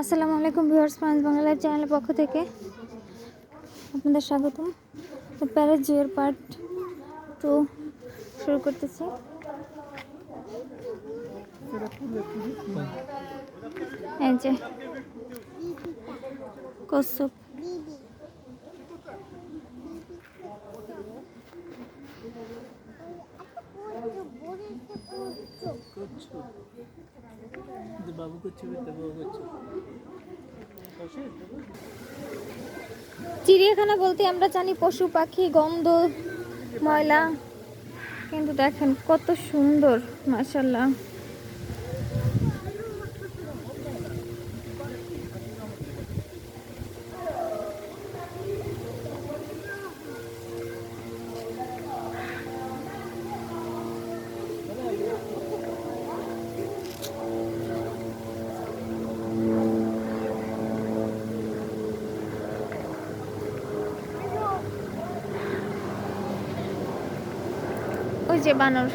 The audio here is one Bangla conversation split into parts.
আসসালামু আলাইকুম ভিউয়ার্স, ফ্রান্স বাংলার চ্যানেলের পক্ষ থেকে আপনাদের স্বাগতম জুয়ের পার্ট টু শুরু করতেছি। এই যে কচ্ছপ বাবু করছে বাবু করছে চিড়িয়াখানা বলতে আমরা জানি পশু, পাখি, গন্ধ, ময়লা। কিন্তু দেখেন কত সুন্দর মাসাল্লাহ যে বানর।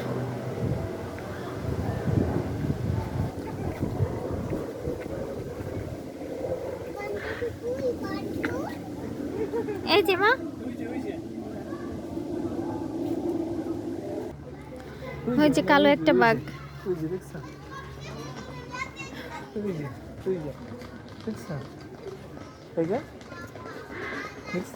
এই যে মা। ওই যে কালো একটা বাঘ। দেখছ দেখছ?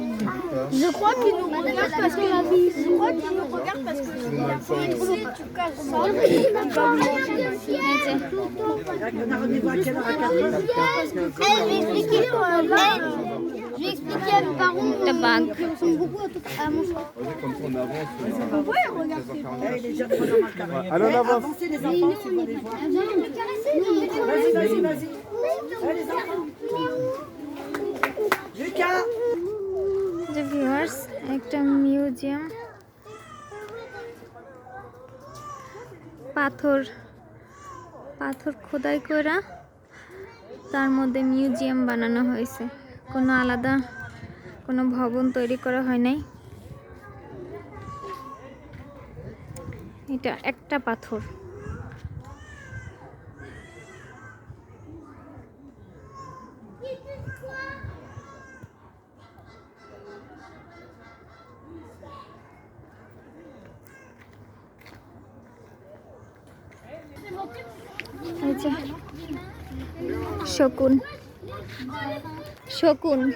Je crois qu'il nous regarde parce que. Je crois qu'il nous regarde parce que si tu casses ça, on va manger. J'ai expliqué à mes parents euh, qui ressemblent beaucoup à, mon choix. Comme on avance. Ouais, regardez. Il déjà trop dans ma avance. Vas-y, vas-y, vas-y. Lucas যে ভিউয়ার্স একটা মিউজিয়াম পাথর পাথর খোদাই করা, তার মধ্যে মিউজিয়াম বানানো হয়েছে। কোনো আলাদা, কোনো ভবন তৈরি করা হয় নাই। এটা একটা পাথর। shokun shokun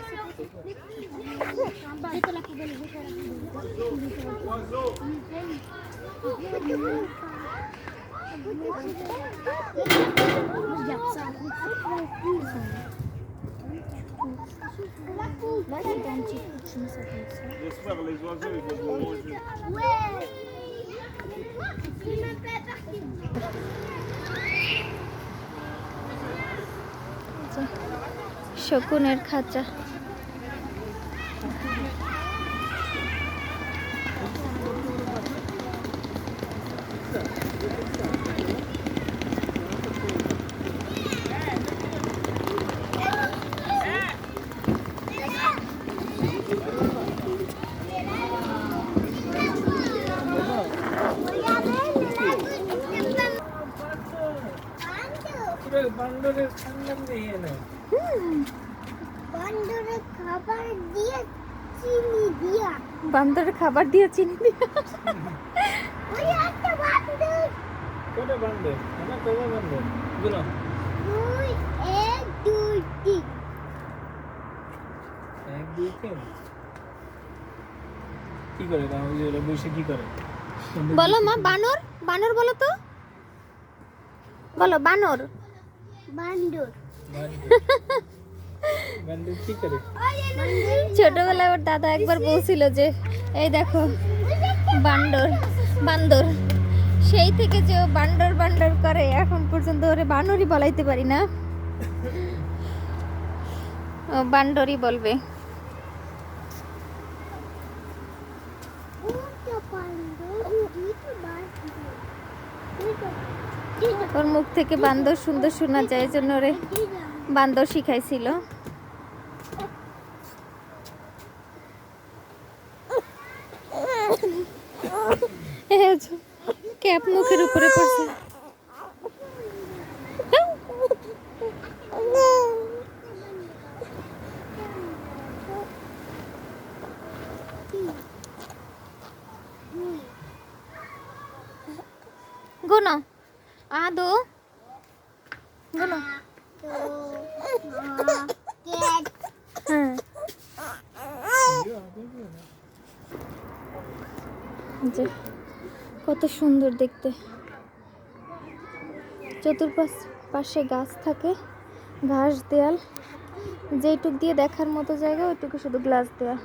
শকুনের খাঁচা পুরো বান্দরের সন্ধান দিয়ে না বান্দরের খাবার দিয়ে চিনি দিয়া। বান্দরের খাবার দিয়ে চিনি দিয়ে? ওই একটা বান্দর। কটা বান্দর? আমার কটা বান্দর? গুলো দুই এক দুই তিন। এক দুই তিন? কি করে তাহলে বসে কি করে? বলো মা বানর? বানর বলো তো। বলো বানর। বান্দর। ছোটবেলায় ওর দাদা একবার বলছিল যে, এই দেখো, বান্দর বান্দর। সেই থেকে যে বান্দর বান্দর করে, এখন পর্যন্ত ওরে বানরই বলাইতে পারি না। ও বান্দরই বলবে। ওর মুখ থেকে বান্দর সুন্দর শোনা যায় জন্য ওরে বান্দর শিখাইছিল। ক্যাপ মুখের উপরে পড়ছে। গুনো। আদো। গুনো। কত সুন্দর দেখতে। চতুর্পাশ, পাশে গাছ থাকে, ঘাস দেয়াল। যেটুক দিয়ে দেখার মতো জায়গা, ওইটুকু শুধু গ্লাস দেওয়া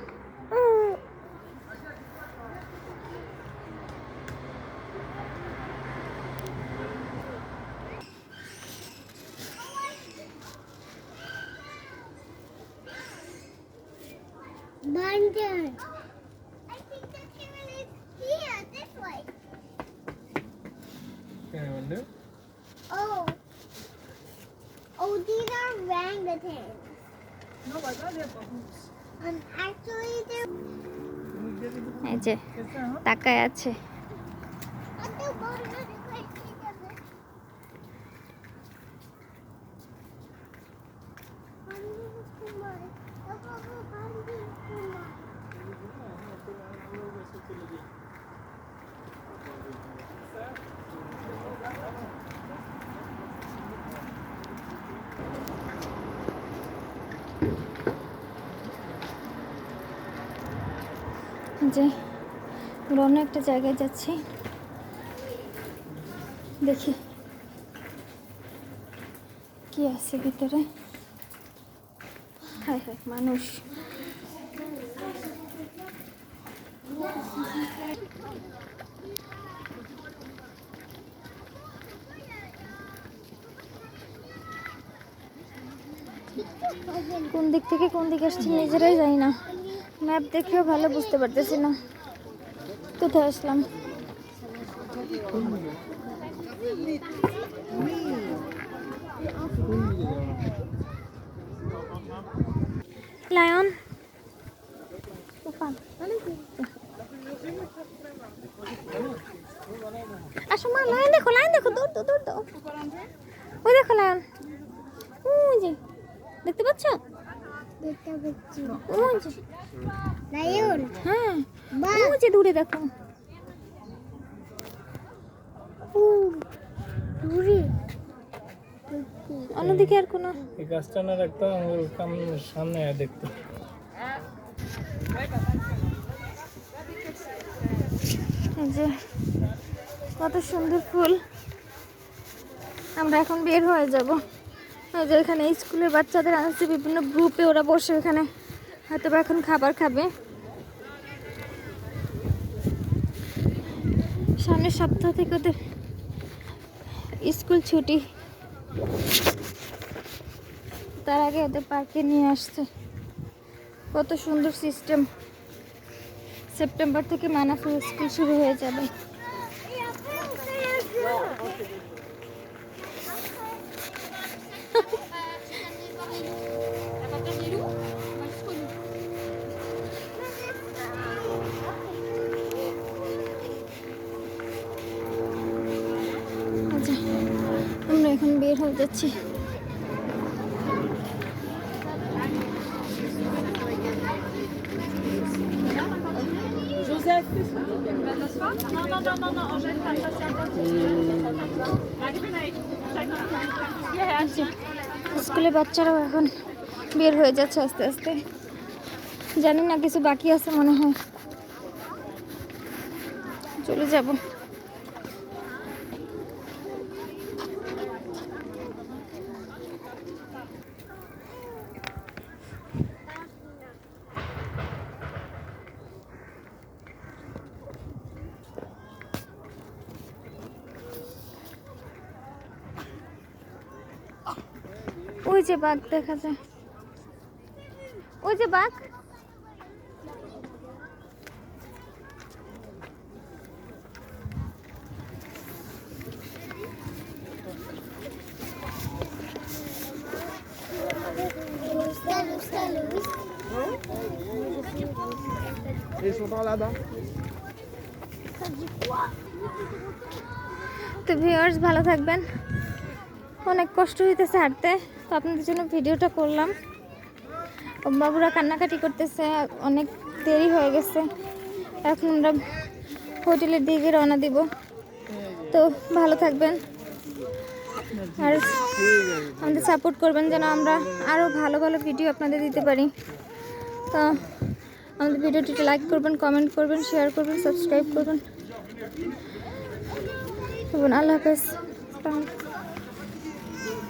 Bandit. I think the camel is here, this way. কেন বন্ধু Oh. Oh, these are orangutans. No, but that is a moose. Um, actually, they're. এই যে তাকায় আছে যে অন্য একটা জায়গায় যাচ্ছি। দেখি কি আছে ভিতরে। হায় হায়, মানুষ। কোন দিক থেকে কোন দিকে আসছি নিজেরাই জানি না। ম্যাপ দেখেও ভালো বুঝতে পারতেছি না। কোথায় আসলাম? লায়ন? আসো মা লায়ন দেখো লায়ন দেখো দৌড় দৌড় দাও। ওই দেখো লায়ন। ওই যে দেখতে পাচ্ছ? হ্যাঁ দূরে দেখো। অন্যদিকে আর কোনো গাছটা না রাখতো আমার সামনে দেখতো যে কত সুন্দর ফুল। আমরা এখন বের হয়ে যাব। যে এখানে স্কুলের বাচ্চাদের আনছে বিভিন্ন গ্রুপে ওরা বসে এখানে। হয়তো বা এখন খাবার খাবে। সামনের সপ্তাহ থেকে ওদের স্কুল ছুটি। তার আগে ওদের পার্কে নিয়ে আসছে। কত সুন্দর সিস্টেম সেপ্টেম্বর থেকে মানাফুল স্কুল শুরু হয়ে যাবে। আমরা এখন বের হয়ে যাচ্ছি Joseph. Non, non, non, non, non, on jette pas, ça c'est important. আচ্ছা, স্কুলে বাচ্চারাও এখন বের হয়ে যাচ্ছে আস্তে আস্তে জানি না কিছু বাকি আছে মনে হয় চলে যাব ওই যে বাঘ দেখা যায় ওই যে বাঘ Ils sont par. তো ভিউয়ার্স ভালো থাকবেন অনেক কষ্ট হইতেছে হাঁটতে, তো আপনাদের জন্য ভিডিওটা করলাম। বাবুরা কান্নাকাটি করতেছে, অনেক দেরি হয়ে গেছে। এখন আমরা হোটেলের দিকে রওনা দিব। তো ভালো থাকবেন। আর আমাদের সাপোর্ট করবেন যেন আমরা আরও ভালো ভালো ভিডিও আপনাদের দিতে পারি। তো আমাদের ভিডিওটি লাইক করবেন কমেন্ট করবেন শেয়ার করবেন সাবস্ক্রাইব করবেন। আল্লাহ হাফেজ।